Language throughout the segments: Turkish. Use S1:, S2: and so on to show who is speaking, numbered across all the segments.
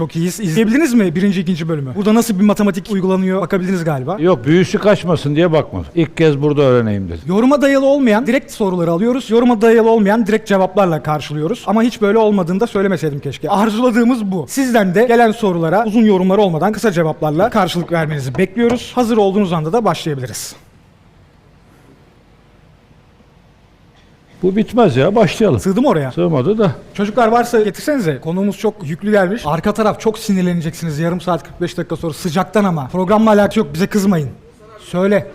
S1: Çok iyiyiz. İzleyebildiniz mi birinci, ikinci bölümü? Burada nasıl bir matematik uygulanıyor bakabildiniz galiba.
S2: Yok büyüsü kaçmasın diye bakmadım. İlk kez burada öğreneyim dedim.
S1: Yoruma dayalı olmayan direkt soruları alıyoruz. Yoruma dayalı olmayan direkt cevaplarla karşılıyoruz. Ama hiç böyle olmadığını da söylemeseydim keşke. Arzuladığımız bu. Sizden de gelen sorulara uzun yorumlar olmadan kısa cevaplarla karşılık vermenizi bekliyoruz. Hazır olduğunuz anda da başlayabiliriz.
S2: Bu bitmez ya başlayalım.
S1: Sığdı mı oraya?
S2: Sığmadı da.
S1: Çocuklar varsa getirsenize. Konuğumuz çok yüklü gelmiş. Arka taraf çok sinirleneceksiniz yarım saat 45 dakika sonra sıcaktan ama. Programla alakası yok bize kızmayın. Söyle.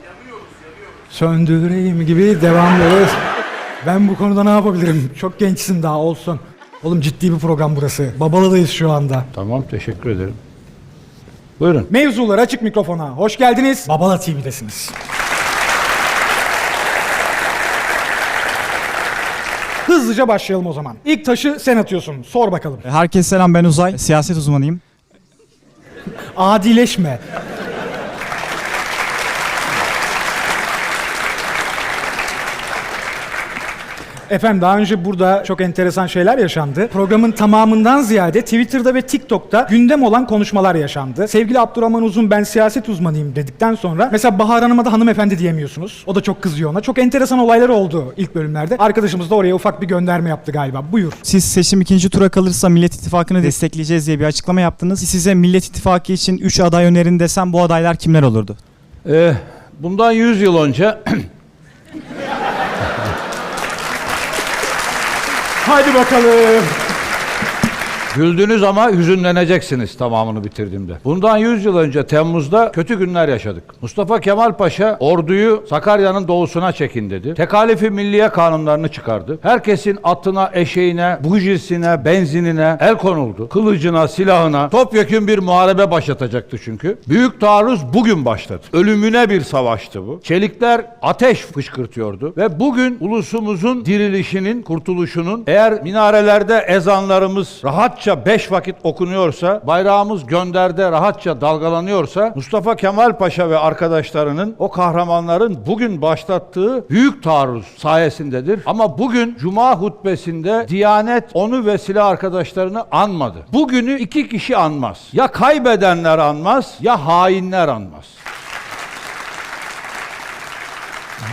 S1: Söndüreyim gibi devam ediyoruz. Ben bu konuda ne yapabilirim? Çok gençsin daha olsun. Oğlum ciddi bir program burası. Babalı'dayız şu anda.
S2: Tamam teşekkür ederim. Buyurun.
S1: Mevzular açık mikrofona. Hoş geldiniz. Babala TV'desiniz. Hızlıca başlayalım o zaman. İlk taşı sen atıyorsun. Sor bakalım.
S3: Herkese selam ben Uzay. Siyaset uzmanıyım.
S1: Adileşme. Efendim daha önce burada çok enteresan şeyler yaşandı. Programın tamamından ziyade Twitter'da ve TikTok'ta gündem olan konuşmalar yaşandı. Sevgili Abdurrahman Uzun ben siyaset uzmanıyım dedikten sonra mesela Bahar Hanım'a da hanımefendi diyemiyorsunuz. O da çok kızıyor ona. Çok enteresan olaylar oldu ilk bölümlerde. Arkadaşımız da oraya ufak bir gönderme yaptı galiba. Buyur.
S3: Siz seçim ikinci tura kalırsa Millet İttifakı'nı destekleyeceğiz diye bir açıklama yaptınız. Size Millet İttifakı için 3 aday önerin desem bu adaylar kimler olurdu?
S2: Ee, bundan 100 yıl önce
S1: Hadi bakalım.
S2: Güldünüz ama hüzünleneceksiniz tamamını bitirdiğimde. Bundan 100 yıl önce Temmuz'da kötü günler yaşadık. Mustafa Kemal Paşa orduyu Sakarya'nın doğusuna çekin dedi. Tekalifi milliye kanunlarını çıkardı. Herkesin atına, eşeğine, bujisine, benzinine el konuldu. Kılıcına, silahına topyekün bir muharebe başlatacaktı çünkü. Büyük taarruz bugün başladı. Ölümüne bir savaştı bu. Çelikler ateş fışkırtıyordu ve bugün ulusumuzun dirilişinin, kurtuluşunun eğer minarelerde ezanlarımız rahatça beş vakit okunuyorsa, bayrağımız gönderde rahatça dalgalanıyorsa Mustafa Kemal Paşa ve arkadaşlarının o kahramanların bugün başlattığı büyük taarruz sayesindedir. Ama bugün Cuma hutbesinde Diyanet onu ve silah arkadaşlarını anmadı. Bugünü iki kişi anmaz. Ya kaybedenler anmaz ya hainler anmaz.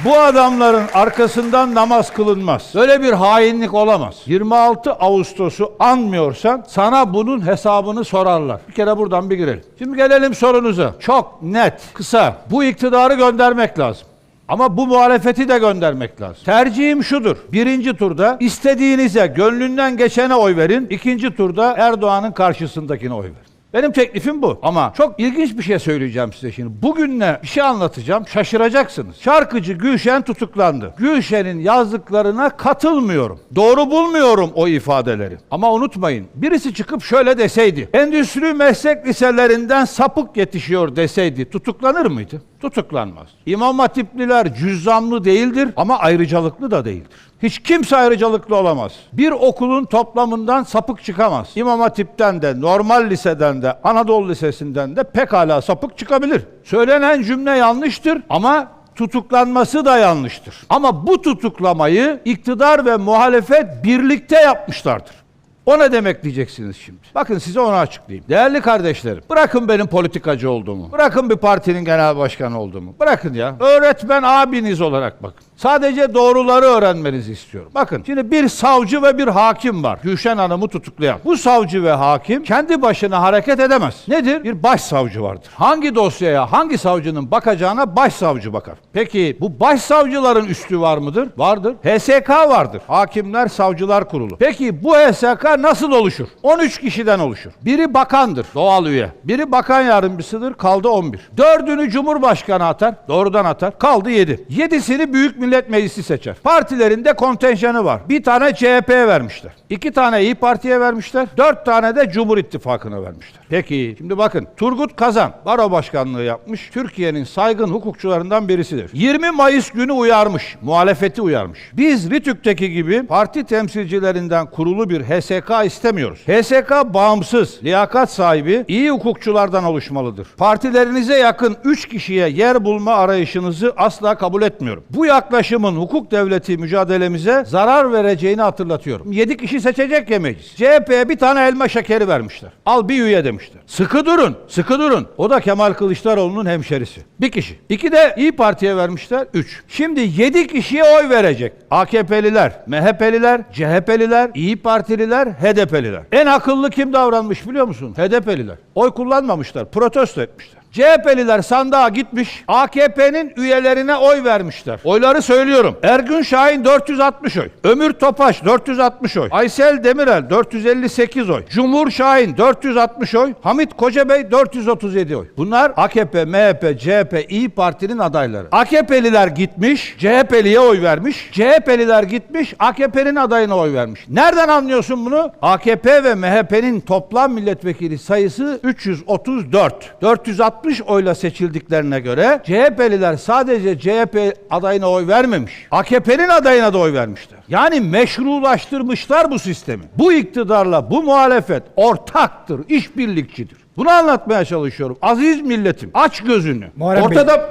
S2: Bu adamların arkasından namaz kılınmaz. Böyle bir hainlik olamaz. 26 Ağustos'u anmıyorsan sana bunun hesabını sorarlar. Bir kere buradan bir girelim. Şimdi gelelim sorunuza. Çok net, kısa. Bu iktidarı göndermek lazım. Ama bu muhalefeti de göndermek lazım. Tercihim şudur. Birinci turda istediğinize, gönlünden geçene oy verin. İkinci turda Erdoğan'ın karşısındakine oy verin. Benim teklifim bu. Ama çok ilginç bir şey söyleyeceğim size şimdi. Bugünle bir şey anlatacağım. Şaşıracaksınız. Şarkıcı Gülşen tutuklandı. Gülşen'in yazdıklarına katılmıyorum. Doğru bulmuyorum o ifadeleri. Ama unutmayın. Birisi çıkıp şöyle deseydi. Endüstri meslek liselerinden sapık yetişiyor deseydi tutuklanır mıydı? Tutuklanmaz. İmam hatipliler cüzzamlı değildir ama ayrıcalıklı da değildir. Hiç kimse ayrıcalıklı olamaz. Bir okulun toplamından sapık çıkamaz. İmam Hatip'ten de, normal liseden de, Anadolu Lisesi'nden de pekala sapık çıkabilir. Söylenen cümle yanlıştır ama tutuklanması da yanlıştır. Ama bu tutuklamayı iktidar ve muhalefet birlikte yapmışlardır. O ne demek diyeceksiniz şimdi? Bakın size onu açıklayayım. Değerli kardeşlerim, bırakın benim politikacı olduğumu. Bırakın bir partinin genel başkanı olduğumu. Bırakın ya. Öğretmen abiniz olarak bakın. Sadece doğruları öğrenmenizi istiyorum. Bakın şimdi bir savcı ve bir hakim var. Gülşen Hanım'ı tutuklayan. Bu savcı ve hakim kendi başına hareket edemez. Nedir? Bir başsavcı vardır. Hangi dosyaya hangi savcının bakacağına başsavcı bakar. Peki bu başsavcıların üstü var mıdır? Vardır. HSK vardır. Hakimler Savcılar Kurulu. Peki bu HSK nasıl oluşur? 13 kişiden oluşur. Biri bakandır, doğal üye. Biri bakan yardımcısıdır, kaldı 11. Dördünü Cumhurbaşkanı atar, doğrudan atar, kaldı 7. Yedisini Büyük Millet Meclisi seçer. Partilerinde kontenjanı var. Bir tane CHP'ye vermişler. İki tane İyi Parti'ye vermişler. Dört tane de Cumhur İttifakı'na vermişler. Peki şimdi bakın Turgut Kazan baro başkanlığı yapmış. Türkiye'nin saygın hukukçularından birisidir. 20 Mayıs günü uyarmış. Muhalefeti uyarmış. Biz Ritük'teki gibi parti temsilcilerinden kurulu bir HSK istemiyoruz. HSK bağımsız, liyakat sahibi, iyi hukukçulardan oluşmalıdır. Partilerinize yakın 3 kişiye yer bulma arayışınızı asla kabul etmiyorum. Bu yaklaşım yaklaşımın hukuk devleti mücadelemize zarar vereceğini hatırlatıyorum. 7 kişi seçecek ya meclis. CHP'ye bir tane elma şekeri vermişler. Al bir üye demişler. Sıkı durun, sıkı durun. O da Kemal Kılıçdaroğlu'nun hemşerisi. Bir kişi. İki de İyi Parti'ye vermişler. Üç. Şimdi 7 kişiye oy verecek. AKP'liler, MHP'liler, CHP'liler, İyi Partililer, HDP'liler. En akıllı kim davranmış biliyor musun? HDP'liler. Oy kullanmamışlar, protesto etmişler. CHP'liler sandığa gitmiş, AKP'nin üyelerine oy vermişler. Oyları söylüyorum. Ergün Şahin 460 oy. Ömür Topaş 460 oy. Aysel Demirel 458 oy. Cumhur Şahin 460 oy. Hamit Kocabey 437 oy. Bunlar AKP, MHP, CHP, İyi Parti'nin adayları. AKP'liler gitmiş, CHP'liye oy vermiş. CHP'liler gitmiş, AKP'nin adayına oy vermiş. Nereden anlıyorsun bunu? AKP ve MHP'nin toplam milletvekili sayısı 334. 460 oyla seçildiklerine göre CHP'liler sadece CHP adayına oy vermemiş. AKP'nin adayına da oy vermişler. Yani meşrulaştırmışlar bu sistemi. Bu iktidarla bu muhalefet ortaktır, işbirlikçidir. Bunu anlatmaya çalışıyorum. Aziz milletim aç gözünü.
S1: Muharrem Bey.
S2: Ortada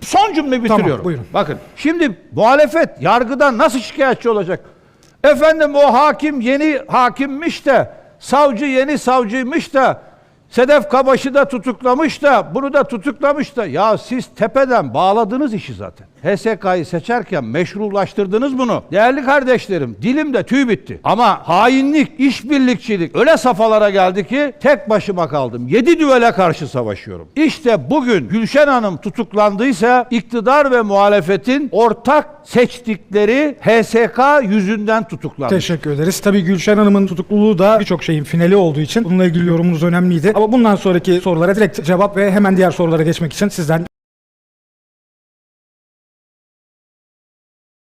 S2: son cümle bitiriyorum.
S1: buyurun.
S2: Bakın şimdi muhalefet yargıdan nasıl şikayetçi olacak? Efendim o hakim yeni hakimmiş de savcı yeni savcıymış da Sedef Kabaş'ı da tutuklamış da bunu da tutuklamış da ya siz tepeden bağladınız işi zaten. HSK'yı seçerken meşrulaştırdınız bunu. Değerli kardeşlerim dilimde tüy bitti. Ama hainlik, işbirlikçilik öyle safhalara geldi ki tek başıma kaldım. Yedi düvele karşı savaşıyorum. İşte bugün Gülşen Hanım tutuklandıysa iktidar ve muhalefetin ortak seçtikleri HSK yüzünden tutuklandı.
S1: Teşekkür ederiz. Tabii Gülşen Hanım'ın tutukluluğu da birçok şeyin finali olduğu için bununla ilgili yorumunuz önemliydi. Ama bundan sonraki sorulara direkt cevap ve hemen diğer sorulara geçmek için sizden